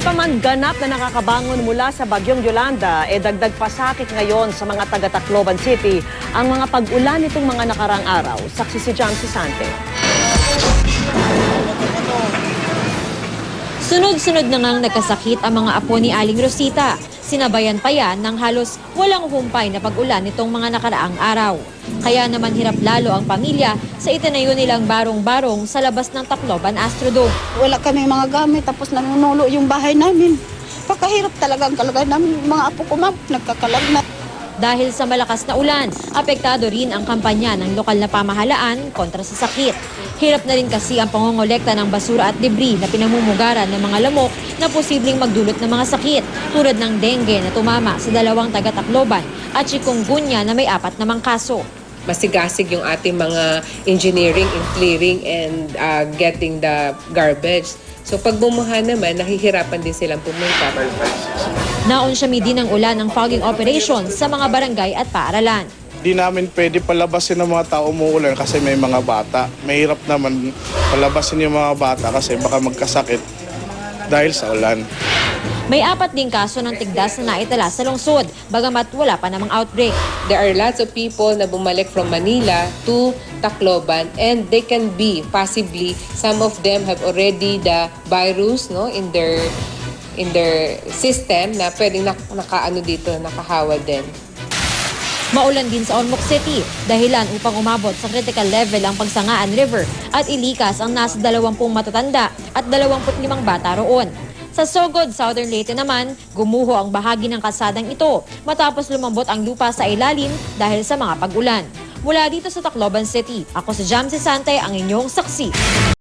Hindi pa man ganap na nakakabangon mula sa bagyong Yolanda, e dagdag pasakit ngayon sa mga taga Tacloban City ang mga pag-ulan nitong mga nakarang araw. Saksi si John Sisante. Sunod-sunod na ngang nagkasakit ang mga apo ni Aling Rosita. Sinabayan pa yan ng halos walang humpay na pag-ulan nitong mga nakaraang araw. Kaya naman hirap lalo ang pamilya sa itinayo nilang barong-barong sa labas ng Tacloban Astrodome. Wala kami mga gamit, tapos nanunulo yung bahay namin. Pakahirap talaga ang kalagayan namin. Mga apo ko, ma'am, nagkakalag na. Dahil sa malakas na ulan, apektado rin ang kampanya ng lokal na pamahalaan kontra sa sakit. Hirap na rin kasi ang pangongolekta ng basura at debris na pinamumugaran ng mga lamok na posibleng magdulot ng mga sakit tulad ng dengue na tumama sa dalawang taga-Tacloban at chikungunya na may apat namang kaso. masigasig yung ating mga engineering in clearing and uh, getting the garbage. So pag bumuha naman, nahihirapan din silang pumunta. Naunsyami din ang ulan ng fogging operation sa mga barangay at paaralan. Di namin pwede palabasin ng mga tao umuulan kasi may mga bata. Mahirap naman palabasin yung mga bata kasi baka magkasakit dahil sa ulan. May apat ding kaso ng tigdas na naitala sa lungsod, bagamat wala pa namang outbreak. There are lots of people na bumalik from Manila to Tacloban and they can be possibly some of them have already the virus no in their in their system na pwedeng nak- nakaano dito nakahawa din. Maulan din sa Ormoc City, dahilan upang umabot sa critical level ang Pagsangaan River at ilikas ang nasa 20 matatanda at 25 bata roon. Sa Sogod, Southern Leyte naman, gumuho ang bahagi ng kasadang ito matapos lumambot ang lupa sa ilalim dahil sa mga pag-ulan. Mula dito sa Tacloban City, ako si Jam Sante, ang inyong saksi.